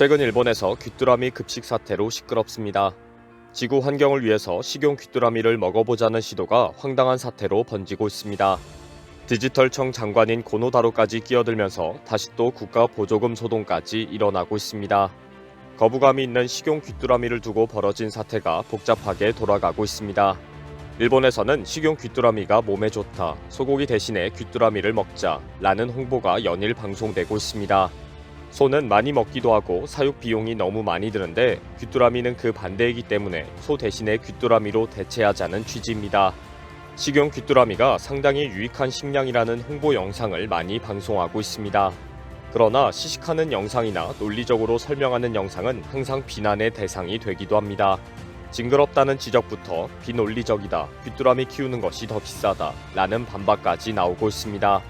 최근 일본에서 귀뚜라미 급식 사태로 시끄럽습니다. 지구 환경을 위해서 식용 귀뚜라미를 먹어보자는 시도가 황당한 사태로 번지고 있습니다. 디지털청 장관인 고노다로까지 끼어들면서 다시 또 국가 보조금 소동까지 일어나고 있습니다. 거부감이 있는 식용 귀뚜라미를 두고 벌어진 사태가 복잡하게 돌아가고 있습니다. 일본에서는 식용 귀뚜라미가 몸에 좋다, 소고기 대신에 귀뚜라미를 먹자 라는 홍보가 연일 방송되고 있습니다. 소는 많이 먹기도 하고 사육 비용이 너무 많이 드는데 귀뚜라미는 그 반대이기 때문에 소 대신에 귀뚜라미로 대체하자는 취지입니다. 식용 귀뚜라미가 상당히 유익한 식량이라는 홍보 영상을 많이 방송하고 있습니다. 그러나 시식하는 영상이나 논리적으로 설명하는 영상은 항상 비난의 대상이 되기도 합니다. 징그럽다는 지적부터 비논리적이다, 귀뚜라미 키우는 것이 더 비싸다 라는 반박까지 나오고 있습니다.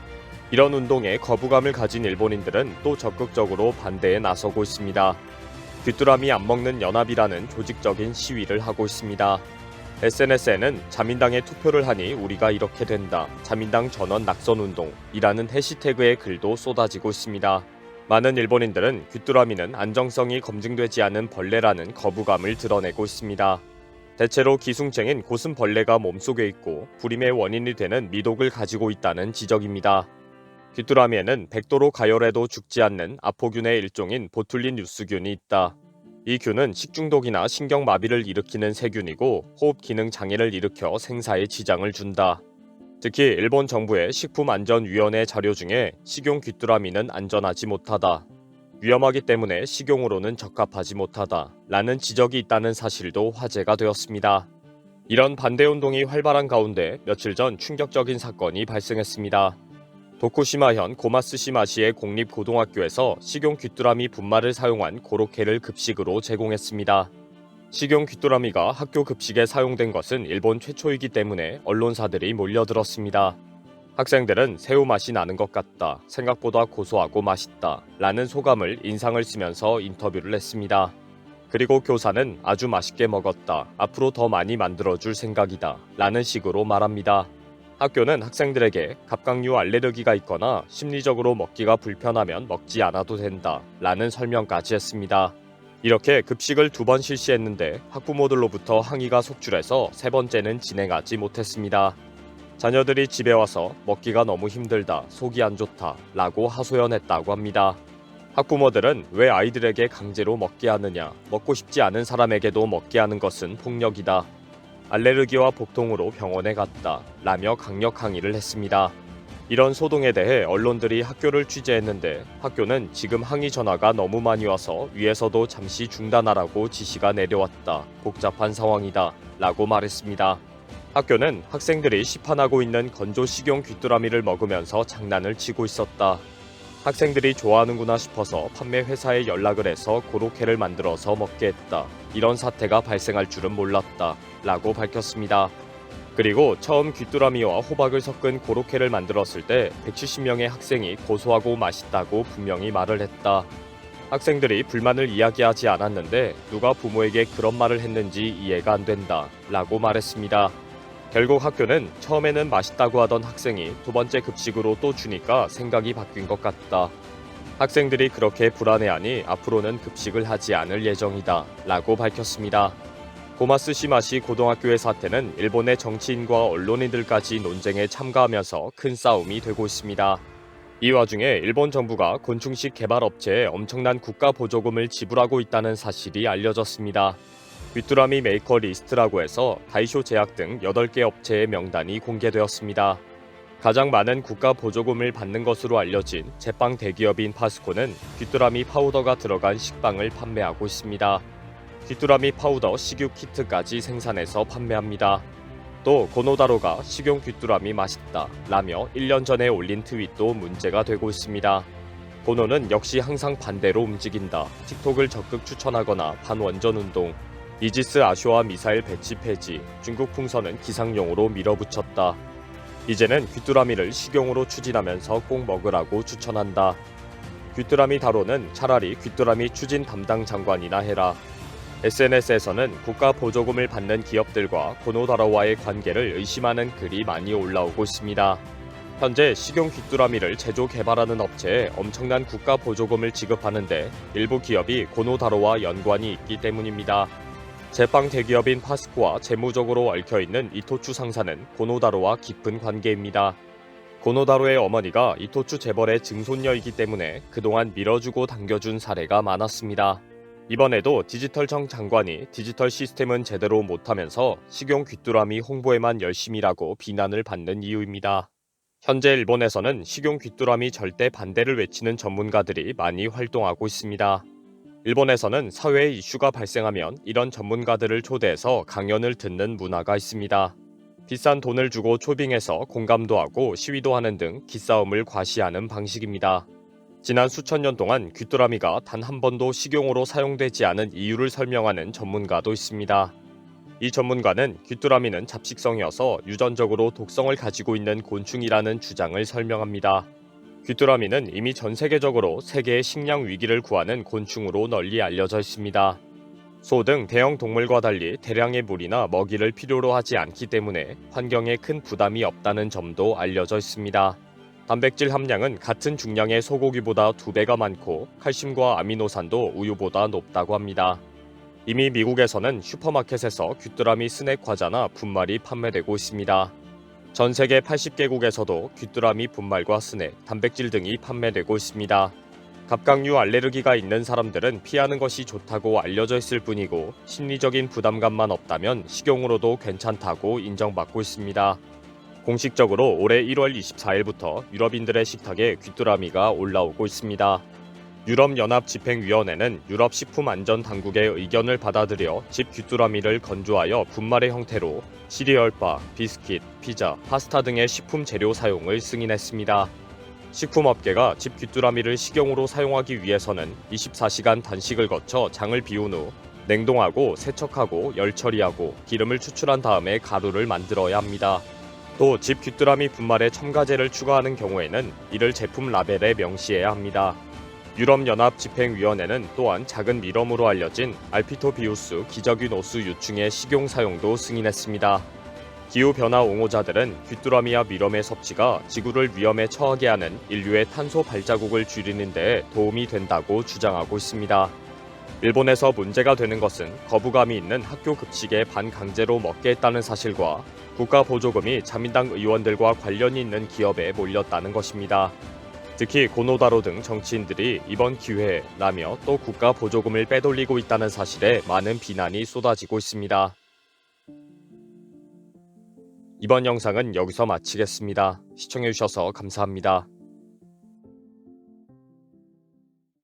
이런 운동에 거부감을 가진 일본인들은 또 적극적으로 반대에 나서고 있습니다. 귀뚜라미 안 먹는 연합이라는 조직적인 시위를 하고 있습니다. SNS에는 자민당에 투표를 하니 우리가 이렇게 된다. 자민당 전원 낙선 운동이라는 해시태그의 글도 쏟아지고 있습니다. 많은 일본인들은 귀뚜라미는 안정성이 검증되지 않은 벌레라는 거부감을 드러내고 있습니다. 대체로 기승쟁인 고슴벌레가 몸속에 있고 불임의 원인이 되는 미독을 가지고 있다는 지적입니다. 귀뚜라미에는 백도로 가열해도 죽지 않는 아포균의 일종인 보툴린 유스균이 있다. 이 균은 식중독이나 신경마비를 일으키는 세균이고 호흡 기능 장애를 일으켜 생사에 지장을 준다. 특히 일본 정부의 식품안전위원회 자료 중에 식용 귀뚜라미는 안전하지 못하다. 위험하기 때문에 식용으로는 적합하지 못하다. 라는 지적이 있다는 사실도 화제가 되었습니다. 이런 반대 운동이 활발한 가운데 며칠 전 충격적인 사건이 발생했습니다. 도쿠시마현 고마스시마시의 공립고등학교에서 식용 귀뚜라미 분말을 사용한 고로케를 급식으로 제공했습니다. 식용 귀뚜라미가 학교 급식에 사용된 것은 일본 최초이기 때문에 언론사들이 몰려들었습니다. 학생들은 새우 맛이 나는 것 같다. 생각보다 고소하고 맛있다. 라는 소감을 인상을 쓰면서 인터뷰를 했습니다. 그리고 교사는 아주 맛있게 먹었다. 앞으로 더 많이 만들어줄 생각이다. 라는 식으로 말합니다. 학교는 학생들에게 갑각류 알레르기가 있거나 심리적으로 먹기가 불편하면 먹지 않아도 된다. 라는 설명까지 했습니다. 이렇게 급식을 두 번 실시했는데 학부모들로부터 항의가 속출해서 세 번째는 진행하지 못했습니다. 자녀들이 집에 와서 먹기가 너무 힘들다, 속이 안 좋다 라고 하소연했다고 합니다. 학부모들은 왜 아이들에게 강제로 먹게 하느냐, 먹고 싶지 않은 사람에게도 먹게 하는 것은 폭력이다. 알레르기와 복통으로 병원에 갔다 라며 강력 항의를 했습니다. 이런 소동에 대해 언론들이 학교를 취재했는데 학교는 지금 항의 전화가 너무 많이 와서 위에서도 잠시 중단하라고 지시가 내려왔다. 복잡한 상황이다. 라고 말했습니다. 학교는 학생들이 시판하고 있는 건조 식용 귀뚜라미를 먹으면서 장난을 치고 있었다. 학생들이 좋아하는구나 싶어서 판매 회사에 연락을 해서 고로케를 만들어서 먹게 했다. 이런 사태가 발생할 줄은 몰랐다. 라고 밝혔습니다. 그리고 처음 귀뚜라미와 호박을 섞은 고로케를 만들었을 때 170명의 학생이 고소하고 맛있다고 분명히 말을 했다. 학생들이 불만을 이야기하지 않았는데 누가 부모에게 그런 말을 했는지 이해가 안 된다. 라고 말했습니다. 결국 학교는 처음에는 맛있다고 하던 학생이 두 번째 급식으로 또 주니까 생각이 바뀐 것 같다. 학생들이 그렇게 불안해하니 앞으로는 급식을 하지 않을 예정이다. 라고 밝혔습니다. 고마스 시마시 고등학교의 사태는 일본의 정치인과 언론인들까지 논쟁에 참가하면서 큰 싸움이 되고 있습니다. 이 와중에 일본 정부가 곤충식 개발 업체에 엄청난 국가 보조금을 지불하고 있다는 사실이 알려졌습니다. 귀뚜라미 메이커 리스트라고 해서 다이쇼 제약 등 8개 업체의 명단이 공개되었습니다. 가장 많은 국가 보조금을 받는 것으로 알려진 제빵 대기업인 파스코는 귀뚜라미 파우더가 들어간 식빵을 판매하고 있습니다. 귀뚜라미 파우더 식육 키트까지 생산해서 판매합니다. 또 고노다로가 식용 귀뚜라미 맛있다 라며 1년 전에 올린 트윗도 문제가 되고 있습니다. 고노는 역시 항상 반대로 움직인다. 틱톡을 적극 추천하거나 반원전 운동, 이지스 아쇼아 미사일 배치 폐지, 중국 풍선은 기상용으로 밀어붙였다. 이제는 귀뚜라미를 식용으로 추진하면서 꼭 먹으라고 추천한다. 귀뚜라미 다로는 차라리 귀뚜라미 추진 담당 장관이나 해라. SNS에서는 국가 보조금을 받는 기업들과 고노다라와의 관계를 의심하는 글이 많이 올라오고 있습니다. 현재 식용 귀뚜라미를 제조 개발하는 업체에 엄청난 국가 보조금을 지급하는데 일부 기업이 고노다로와 연관이 있기 때문입니다. 제빵 대기업인 파스코와 재무적으로 얽혀있는 이토추 상사는 고노다로와 깊은 관계입니다. 고노다로의 어머니가 이토추 재벌의 증손녀이기 때문에 그동안 밀어주고 당겨준 사례가 많았습니다. 이번에도 디지털청 장관이 디지털 시스템은 제대로 못하면서 식용 귀뚜라미 홍보에만 열심이라고 비난을 받는 이유입니다. 현재 일본에서는 식용 귀뚜라미 절대 반대를 외치는 전문가들이 많이 활동하고 있습니다. 일본에서는 사회에 이슈가 발생하면 이런 전문가들을 초대해서 강연을 듣는 문화가 있습니다. 비싼 돈을 주고 초빙해서 공감도 하고 시위도 하는 등 기싸움을 과시하는 방식입니다. 지난 수천 년 동안 귀뚜라미가 단 한 번도 식용으로 사용되지 않은 이유를 설명하는 전문가도 있습니다. 이 전문가는 귀뚜라미는 잡식성이어서 유전적으로 독성을 가지고 있는 곤충이라는 주장을 설명합니다. 귀뚜라미는 이미 전 세계적으로 세계의 식량 위기를 구하는 곤충으로 널리 알려져 있습니다. 소 등 대형 동물과 달리 대량의 물이나 먹이를 필요로 하지 않기 때문에 환경에 큰 부담이 없다는 점도 알려져 있습니다. 단백질 함량은 같은 중량의 소고기보다 2배가 많고 칼슘과 아미노산도 우유보다 높다고 합니다. 이미 미국에서는 슈퍼마켓에서 귀뚜라미 스낵 과자나 분말이 판매되고 있습니다. 전 세계 80개국에서도 귀뚜라미 분말과 스낵, 단백질 등이 판매되고 있습니다. 갑각류 알레르기가 있는 사람들은 피하는 것이 좋다고 알려져 있을 뿐이고 심리적인 부담감만 없다면 식용으로도 괜찮다고 인정받고 있습니다. 공식적으로 올해 1월 24일부터 유럽인들의 식탁에 귀뚜라미가 올라오고 있습니다. 유럽연합집행위원회는 유럽식품안전당국의 의견을 받아들여 집 귀뚜라미를 건조하여 분말의 형태로 시리얼바, 비스킷, 피자, 파스타 등의 식품 재료 사용을 승인했습니다. 식품업계가 집 귀뚜라미를 식용으로 사용하기 위해서는 24시간 단식을 거쳐 장을 비운 후 냉동하고 세척하고 열 처리하고 기름을 추출한 다음에 가루를 만들어야 합니다. 또 집 귀뚜라미 분말에 첨가제를 추가하는 경우에는 이를 제품 라벨에 명시해야 합니다. 유럽연합집행위원회는 또한 작은 미럼으로 알려진 알피토비우스 오수 유충의 식용 사용도 승인했습니다. 기후변화 옹호자들은 귀뚜라미와 미럼의 섭취가 지구를 위험에 처하게 하는 인류의 탄소 발자국을 줄이는 데 도움이 된다고 주장하고 있습니다. 일본에서 문제가 되는 것은 거부감이 있는 학교 급식에 반강제로 먹게 했다는 사실과 국가 보조금이 자민당 의원들과 관련이 있는 기업에 몰렸다는 것입니다. 특히 고노다로 등 정치인들이 이번 기회에 라며 또 국가 보조금을 빼돌리고 있다는 사실에 많은 비난이 쏟아지고 있습니다. 이번 영상은 여기서 마치겠습니다. 시청해주셔서 감사합니다.